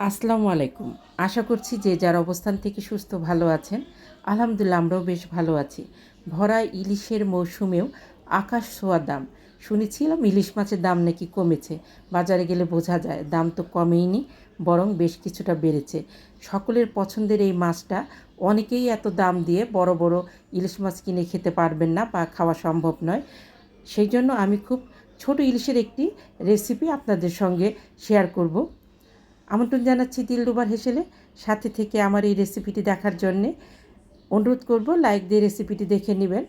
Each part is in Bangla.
আসসালামু আলাইকুম। আশা করছি যে যার অবস্থান থেকে সুস্থ ভালো আছেন, আলহামদুলিল্লাহ আমরাও বেশ ভালো আছি। ভরা ইলিশের মৌসুমেও আকাশ ছোঁয়া দাম। শুনেছিলাম ইলিশ মাছের দাম নাকি কমেছে। বাজারে গেলে বোঝা যায়, দাম তো কমেইনি বরং বেশ কিছুটা বেড়েছে। সকলের পছন্দের এই মাছটা অনেকেই এত দাম দিয়ে বড় বড় ইলিশ মাছ কিনে খেতে পারবেন না বা খাওয়া সম্ভব নয়। সেই জন্য আমি খুব ছোট ইলিশের একটি রেসিপি আপনাদের সঙ্গে শেয়ার করব। আমন্ত্রণ জানাচ্ছি দিলরুবার হেসেলে সাথে থেকে আমার এই রেসিপিটি দেখার জন্যে। অনুরোধ করব লাইক দিয়ে রেসিপিটি দেখে নেবেন।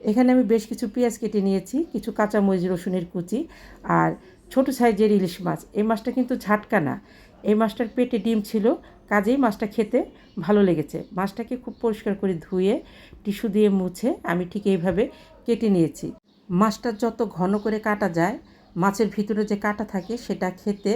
এখানে আমি বেশ কিছু পেঁয়াজ কেটে নিয়েছি, কিছু কাঁচামরিচ, রসুনের কুচি আর ছোট সাইজের ইলিশ মাছ। এই মাছটা কিন্তু ঝাটকা না। এই মাছটার পেটে ডিম ছিল, কাজেই মাছটা খেতে ভালো লেগেছে। মাছটাকে খুব পরিষ্কার করে ধুয়ে, টিস্যু দিয়ে মুছে আমি ঠিক এইভাবে কেটে নিয়েছি। মাছটা যত ঘন করে কাটা যায় মাছের ভিতরে যে কাটা থাকে, সেটা খেতে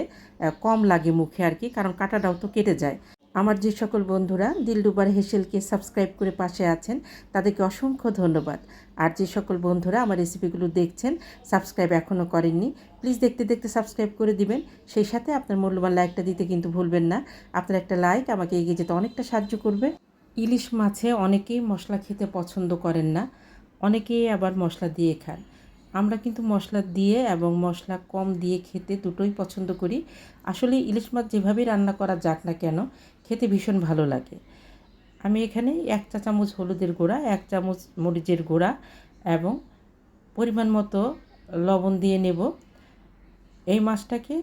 কম লাগে মুখে আর কি, কারণ কাটাটাও তো কেটে যায়। আমার যে সকল বন্ধুরা, দিলডুবার হেসেলকে সাবস্ক্রাইব করে পাশে আছেন, তাদেরকে অসংখ্য ধন্যবাদ। আর যে সকল বন্ধুরা আমার রেসিপিগুলো দেখছেন, সাবস্ক্রাইব এখনও করেননি, প্লিজ দেখতে দেখতে সাবস্ক্রাইব করে দিবেন। সেই সাথে আপনার মূল্যবান লাইকটা দিতে কিন্তু ভুলবেন না। আপনার একটা লাইক আমাকে এগিয়ে যেতে অনেকটা সাহায্য করবে। ইলিশ মাছে অনেকেই মশলা খেতে পছন্দ করেন না, অনেকেই আবার মশলা দিয়ে খান। আমরা কিন্তু মশলা দিয়ে এবং মশলা কম দিয়ে খেতে দুটোই পছন্দ করি। আসলে ইলিশ মাছ যেভাবেই রান্না করা যাক না কেন, খেতে ভীষণ ভালো লাগে। আমি এখানে এক চা চামচ হলুদের গুঁড়া, এক চামচ মরিচের গুঁড়া এবং পরিমাণ মতো লবণ দিয়ে নেব। এই মাছটাকে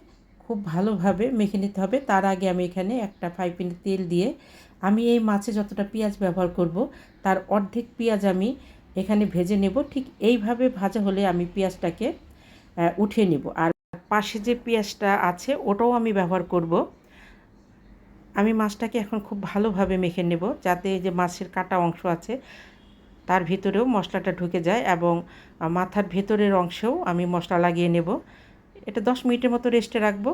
খুব ভালোভাবে মেখে নিতে হবে। তার আগে আমি এখানে একটা ফ্রাই তেল দিয়ে আমি এই মাছে যতটা পেঁয়াজ ব্যবহার করব, তার অর্ধেক পেঁয়াজ আমি এখানে ভেজে নেব। ঠিক এইভাবে ভাজা হলে আমি পেঁয়াজটাকে উঠিয়ে নেব। আর পাশে যে পেঁয়াজটা আছে, ওটাও আমি ব্যবহার করব। আমি মাছটাকে এখন খুব ভালোভাবে মেখে নেব, যাতে যে মাছের কাটা অংশ আছে, তার ভিতরেও মশলাটা ঢুকে যায় এবং মাথার ভেতরের অংশেও আমি মশলা লাগিয়ে নেব। এটা দশ মিনিটের মতো রেস্টে রাখব।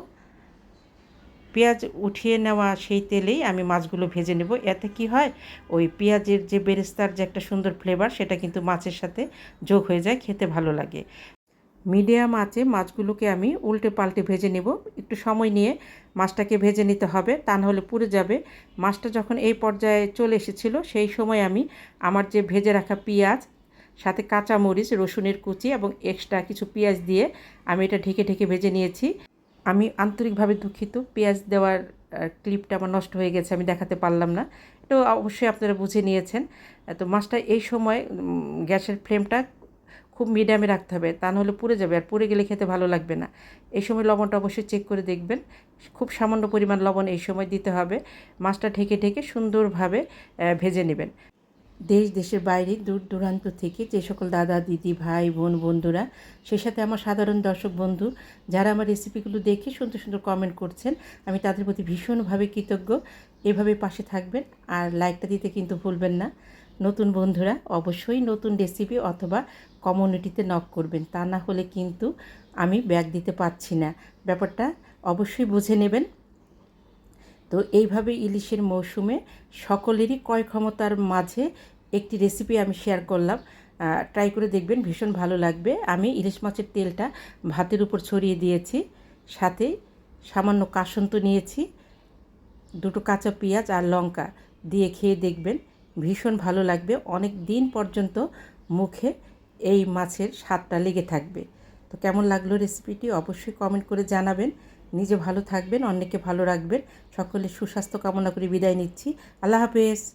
পেঁয়াজ উঠিয়ে নেওয়া সেই তেলেই আমি মাছগুলো ভেজে নেব। এতে কি হয়? ওই পেঁয়াজের যে বেরেস্তার যে একটা সুন্দর ফ্লেভার সেটা কিন্তু মাছের সাথে যোগ হয়ে যায়, খেতে ভালো লাগে। মিডিয়াম আঁচে মাছগুলোকে আমি উল্টে পাল্টে ভেজে নেব। একটু সময় নিয়ে মাছটাকে ভেজে নিতে হবে, তা নাহলে পুড়ে যাবে। মাছটা যখন এই পর্যায়ে চলে এসেছিল, সেই সময় আমি আমার যে ভেজে রাখা পেঁয়াজ, সাথে কাঁচা মরিচ রসুনের কুচি এবং এক্সট্রা কিছু পেঁয়াজ দিয়ে আমি এটা ঢেকে ঢেকে ভেজে নিয়েছি। আমি আন্তরিকভাবে দুঃখিত। পেঁয়াজ দেওয়ার ক্লিপটা আমার নষ্ট হয়ে গেছে, আমি দেখাতে পারলাম না। এটা অবশ্যই আপনারা বুঝে নিয়েছেন। তো মাছটা এই সময় গ্যাসের ফ্লেমটা খুব মিডিয়ামে রাখতে হবে, তা নাহলে পুড়ে যাবে, আর পুড়ে গেলে খেতে ভালো লাগবে না। এই সময় লবণটা অবশ্যই চেক করে দেখবেন। খুব সামান্য পরিমাণ লবণ এই সময় দিতে হবে। মাছটা ঢেকে ঢেকে সুন্দরভাবে ভেজে নেবেন। দেশ, দেশের বাইরে দূর দূরান্ত থেকে যে সকল দাদা, দিদি, ভাই, বোন, বন্ধুরা সেই সাথে আমার সাধারণ দর্শক বন্ধু যারা আমার রেসিপিগুলো দেখে সুন্দর সুন্দর কমেন্ট করছেন, আমি তাদের প্রতি ভীষণভাবে কৃতজ্ঞ। এভাবে পাশে থাকবেন আর লাইকটা দিতে কিন্তু ভুলবেন না। নতুন বন্ধুরা, অবশ্যই নতুন রেসিপি অথবা কমিউনিটিতে নক করবেন। তা না হলে কিন্তু আমি ব্যাগ দিতে পারছি না। ব্যাপারটা অবশ্যই বুঝে নেবেন। তো এইভাবে ইলিশের মৌসুমে সকলেরই ক্রয় ক্ষমতার মাঝে একটি রেসিপি আমি শেয়ার করলাম। ট্রাই করে দেখবেন, ভীষণ ভালো লাগবে। আমি ইলিশ মাছের তেলটা ভাতের উপর ছড়িয়ে দিয়েছি, সাথে সামান্য কাসন্ত নিয়েছি, দুটো কাঁচা পেঁয়াজ আর লঙ্কা দিয়ে খেয়ে দেখবেন, ভীষণ ভালো লাগবে। অনেক দিন পর্যন্ত মুখে এই মাছের স্বাদটা লেগে থাকবে। তো কেমন লাগল রেসিপিটি অবশ্যই কমেন্ট করে জানাবেন। নিজে ভালো থাকবেন অন্যকে ভালো রাখবেন। সকলে সুস্বাস্থ্য কামনা করে বিদায় নিচ্ছি। আল্লাহ হাফেজ।